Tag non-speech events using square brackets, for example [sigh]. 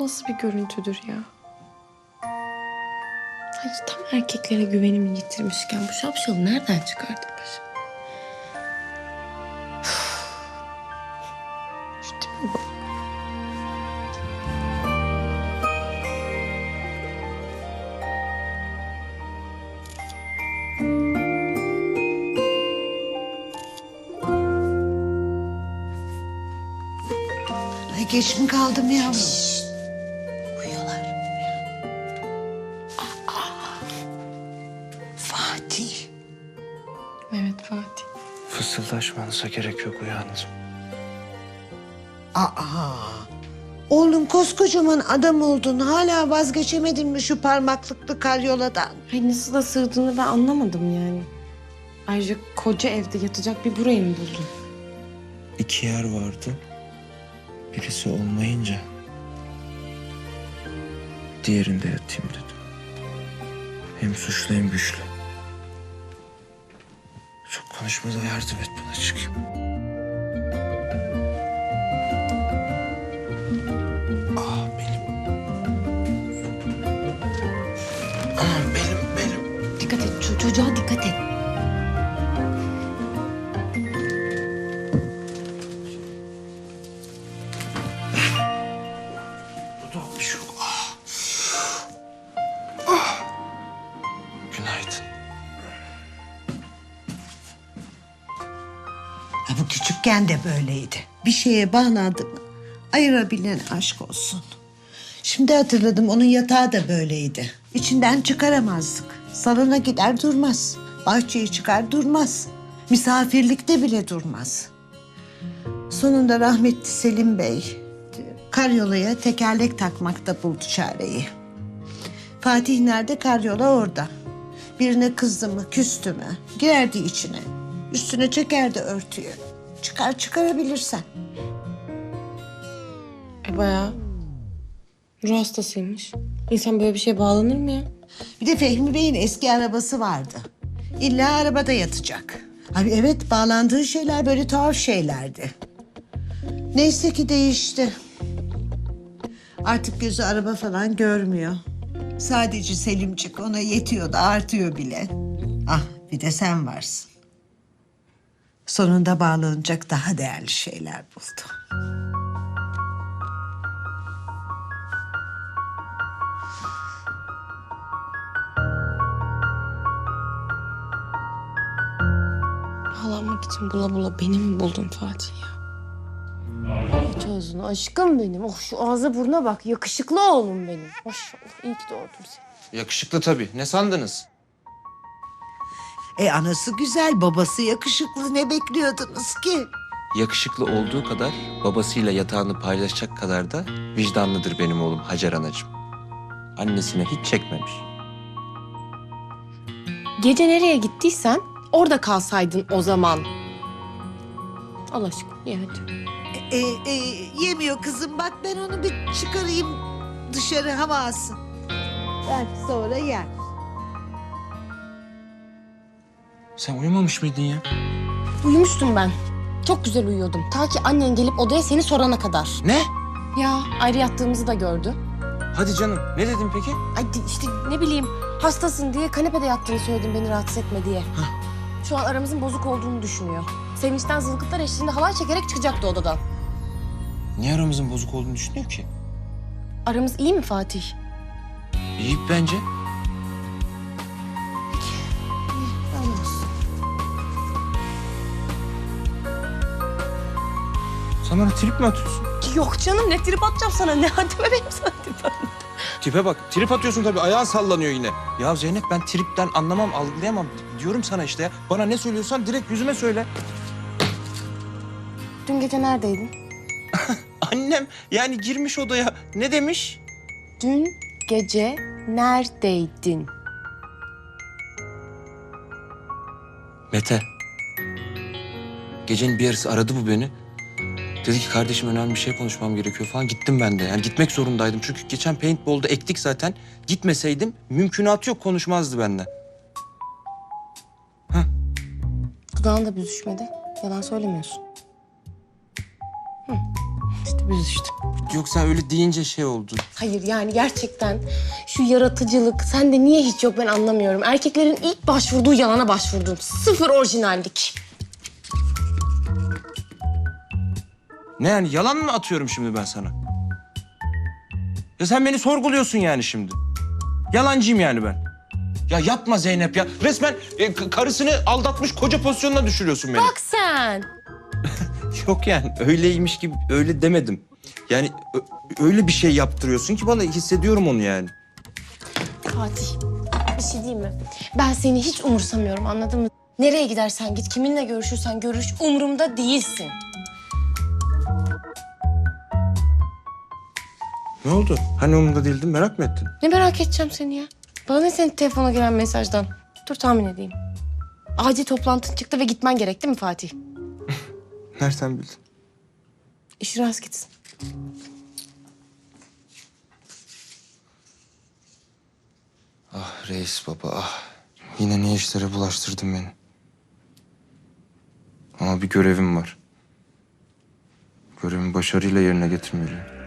nasıl bir görüntüdür ya? Hayır tam erkeklere güvenimi yitirmişken bu şapşalı nereden çıkardık başım? Şu bak. Ay geç mi kaldım yavrum? Evet Fatih. Fısıldaşmanıza gerek yok uyandım. Aa. Oğlum koskocaman adam oldun. Hala vazgeçemedin mi şu parmaklıklı karyoladan? Ay nasıl da sığdığını ben anlamadım yani. Ayrıca koca evde yatacak bir burayı mı buldun? İki yer vardı. Birisi olmayınca diğerinde yatayım dedim. Hem suçlu hem güçlü. Çok konuşmadan yardım et bana çıkayım. Ah benim. Ah benim benim. Dikkat et ço- çocuğa dikkat et. Küçükken de böyleydi. Bir şeye bağlandı ayırabilen aşk olsun. Şimdi hatırladım onun yatağı da böyleydi. İçinden çıkaramazdık. Salona gider durmaz. Bahçeye çıkar durmaz. Misafirlikte bile durmaz. Sonunda rahmetli Selim Bey karyolaya tekerlek takmakta buldu çareyi. Fatih nerede? Karyola orada. Birine kızdı mı, küstü mü girerdi içine. Üstüne çekerdi örtüyü. Çıkar çıkarabilirsen. E bayağı ruh hastasıymış. İnsan böyle bir şeye bağlanır mı ya? Bir de Fehmi Bey'in eski arabası vardı. İlla arabada yatacak. Abi evet bağlandığı şeyler böyle tuhaf şeylerdi. Neyse ki değişti. Artık gözü araba falan görmüyor. Sadece Selimcik ona yetiyor da artıyor bile. Ah bir de sen varsın. Sonunda bağlanacak daha değerli şeyler buldu. Bağlanmak için bula bula beni mi buldun Fatih ya? Aç ağzını aşkım benim. Oh şu ağza buruna bak. Yakışıklı oğlum benim. Maşallah iyi ki doğurdun seni. Yakışıklı tabii. Ne sandınız? E anası güzel, babası yakışıklı. Ne bekliyordunuz ki? Yakışıklı olduğu kadar babasıyla yatağını paylaşacak kadar da vicdanlıdır benim oğlum Hacer anacığım. Annesine hiç çekmemiş. Gece nereye gittiysen orada kalsaydın o zaman. Allah aşkına ye hadi. E, e, yemiyor kızım. Bak ben onu bir çıkarayım dışarı hava alsın. Belki sonra yer. Sen uyumamış mıydın ya? Uyumuştum ben. Çok güzel uyuyordum. Ta ki annen gelip odaya seni sorana kadar. Ne? Ya ayrı yattığımızı da gördü. Hadi canım. Ne dedin peki? Ay işte ne bileyim hastasın diye kanepede yattığını söyledim beni rahatsız etme diye. Şu an aramızın bozuk olduğunu düşünüyor. Sevinçten zılgıtlar eşliğinde halay çekerek çıkacaktı odadan. Niye aramızın bozuk olduğunu düşünüyor ki? Aramız iyi mi Fatih? İyi bence. Bana trip mi atıyorsun? Yok canım ne trip atacağım sana ne haddime benim sana trip atmam. Tipe bak. Trip atıyorsun tabii. Ayağın sallanıyor yine. Ya Zeynep ben tripten anlamam, algılayamam. Diyorum sana işte ya. Bana ne söylüyorsan direkt yüzüme söyle. Dün gece neredeydin? [laughs] Annem yani girmiş odaya. Ne demiş? Dün gece neredeydin? Mete. Gecenin bir yarısı aradı bu beni. Dedi ki kardeşim önemli bir şey konuşmam gerekiyor falan. Gittim ben de. Yani gitmek zorundaydım. Çünkü geçen paintball'da ektik zaten. Gitmeseydim mümkünatı yok konuşmazdı benden. Dudağın da büzüşmedi. Yalan söylemiyorsun. Hı, işte Büzüştük. Yoksa öyle deyince şey oldu. Hayır yani gerçekten şu yaratıcılık sende niye hiç yok ben anlamıyorum. Erkeklerin ilk başvurduğu yalana başvurdun. Sıfır orijinallik. Ne yani yalan mı atıyorum şimdi ben sana? Ya sen beni sorguluyorsun yani şimdi. Yalancıyım yani ben. Ya yapma Zeynep ya. Resmen e, karısını aldatmış koca pozisyonuna düşürüyorsun beni. Bak sen. [laughs] Yok yani öyleymiş gibi öyle demedim. Yani öyle bir şey yaptırıyorsun ki bana hissediyorum onu yani. Fatih bir şey diyeyim mi? Ben seni hiç umursamıyorum anladın mı? Nereye gidersen git, kiminle görüşürsen görüş umurumda değilsin. Ne oldu? Hani umurumda değildin merak mı ettin? Ne merak edeceğim seni ya? Bana ne senin telefona gelen mesajdan? Dur tahmin edeyim. Acil toplantın çıktı ve gitmen gerek değil mi Fatih? [laughs] Nereden bildin? İşin rast gitsin. Ah reis baba ah. Yine ne işlere bulaştırdın beni. Ama bir görevim var. Görevimi başarıyla yerine getirmeliyim.